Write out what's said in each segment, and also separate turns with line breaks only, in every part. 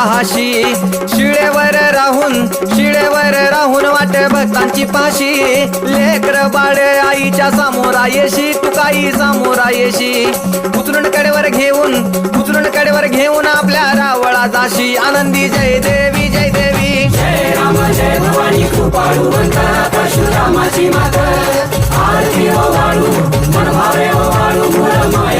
राहाशी. शिळेवर राहून शिळेवर राहून वाट भक्तांची पाशी. लेकर बाळ आईच्या समोरा येशी काही समोरा येशी उचलून कडेवर घेऊन उचलून कडेवर घेऊन आपल्या रावळा जाशी. आनंदी जय देवी जय देवी. जय राम जय भवानी कृपाळूवंत परशुरामाची माता. आरती ओ वाळू मन ओ वाळू मूळ माया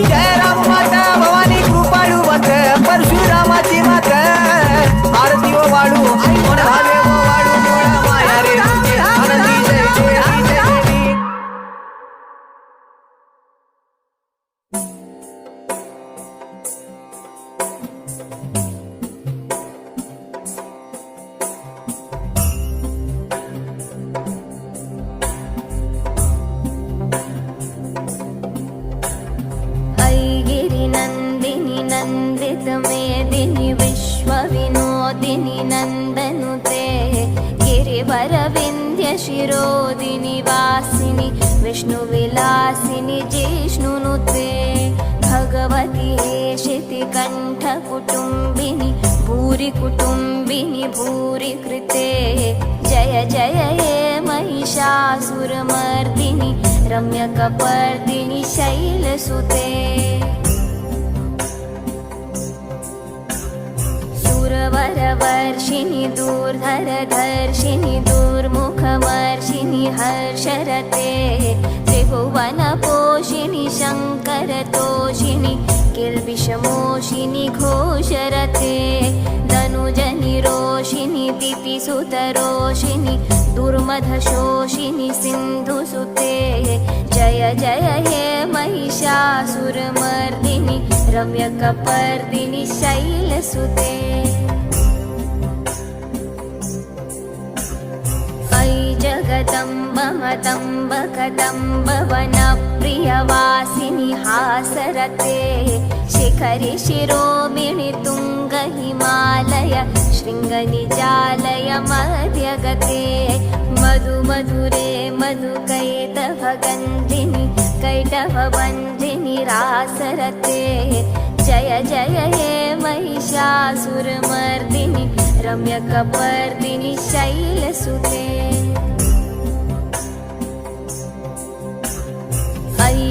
विश्वविनोदिनि नन्दनुते गिरिवरविन्ध्यशिरोदिनि वासिनि विष्णुविलासिनि जिष्णुनुते भगवति हेशितिकण्ठकुटुम्बिनि भूरि कुटुम्बिनि भूरि कृते जय जय हे महिषासुरमर्दिनि रम्यकपर्दिनि शैलसुते सुरवरवर्षिणि दूर्धरधर्षिणि दुर्मुखमर्षिणि हर्षरते त्रिभुवन त्रिभुवनपोषिणि शङ्करतोषिणि किल्बिषमोषिनि घोषरते धनुजनि रोषिणि दितिसुतरोषिणि दुर्मधशोषिनि सिन्धुसुते जय जय हे महिषासुरमर्दिनि रम्यकपर्दिनि शैलसुते कदम्ब वनप्रियवासिनि हासरते। शिखरि शिरोमिणि तुङ्ग हिमालय शृङ्गनिजालय मध्यगते। मधु मधुरे मधुकैटभगन्धिनि कैटभबन्धिनि रासरते। जय जय हे महिषासुरमर्दिनि रम्यकपर्दिनि शैलसुते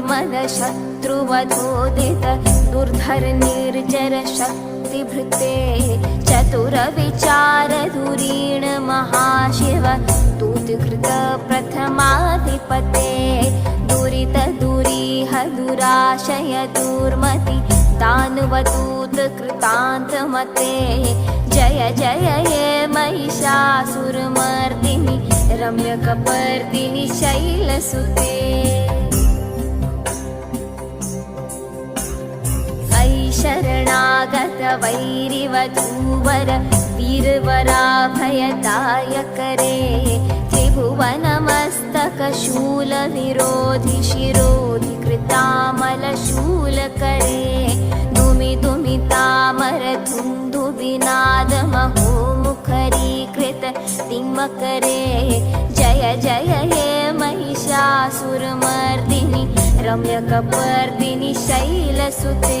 ऐरणदूर्मद शत्रुवधोदित दुर्धर निर्जर शक्तिभृते चतुरविचारधुरीण महाशिव दूतकृत प्रथमाधिपते दुरित दुरीह दुराशय दुर्मति दानवदूत कृतान्तमते जय जय हे महिषासुरमर्दिनि रम्यकपर्दिनि शैलसुते शरणागत वैरिवधूवर वीरवराभयदायकरे। त्रिभुवनमस्तकशूलविरोधि शिरोधि कृतामलशूलकरे। दुमि दुमि तामर धुन्दुबिनादमहो मुखरीकृत तिम्मकरे जय जय हे महिषासुरमर्दिनि रम्यकपर्दिनि शैलसुते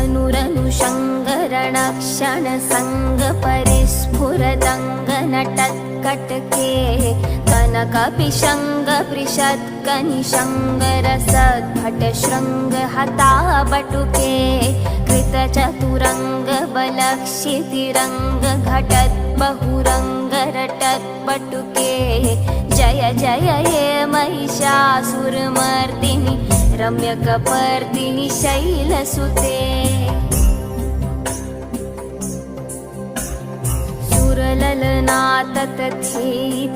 धनुरनुशङ्गरणक्षण सङ्गपरिस्फुरदङ्गनटत्कटके कनकपिशङ्गपृषत्कनिशङ्गरसद्भट शृङ्गहताबटुके कृतचतुरङ्गबलक्षितिरङ्ग घटत् बहुरङ्गरटत्पटुके जय हे महिषासुरमर्दिनि रम्यकपर्दिनि शैलसुते। सुरललनाततथेयि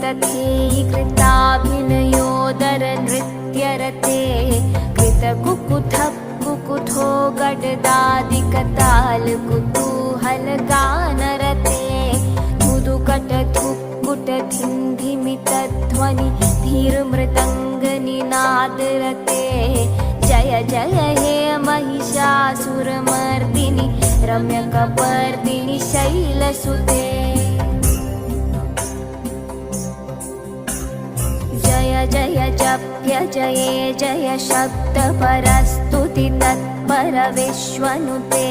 तथेयि कृताभिनयोदर नृत्यरते कृतकुकुथ कुकुठो गडदादिकताल धीर्मृदङ्गनिनादरते जय जय हे महिषासुरमर्दिनि रम्यकपर्दिनि शैलसुते। जय जय जप्य जये जय शब्दपरस्तुति तत्पर विश्वनुते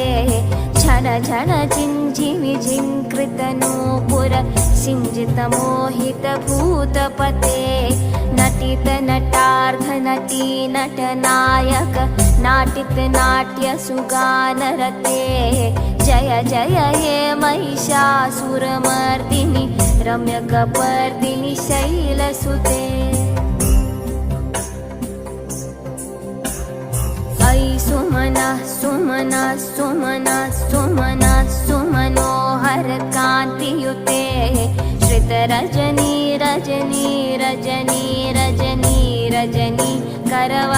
झन झन झिञ्झिमि झिङ्कृतनूपुर सिञ्जितमोहित नटाध नटी नट नायक नाटित नाट्य सुगान नाटितनाट्यसुगानरते जय जय हे महिषासुर मर्दि रम्य महिषासुरमर्दिनि रम्यकपर्दिनि शैलसुते ऐ सुमना सुमना कांति युते सुमनोहरकान्तियुते श्रितरजनी, रजनी रजनी ഭജനി കരവ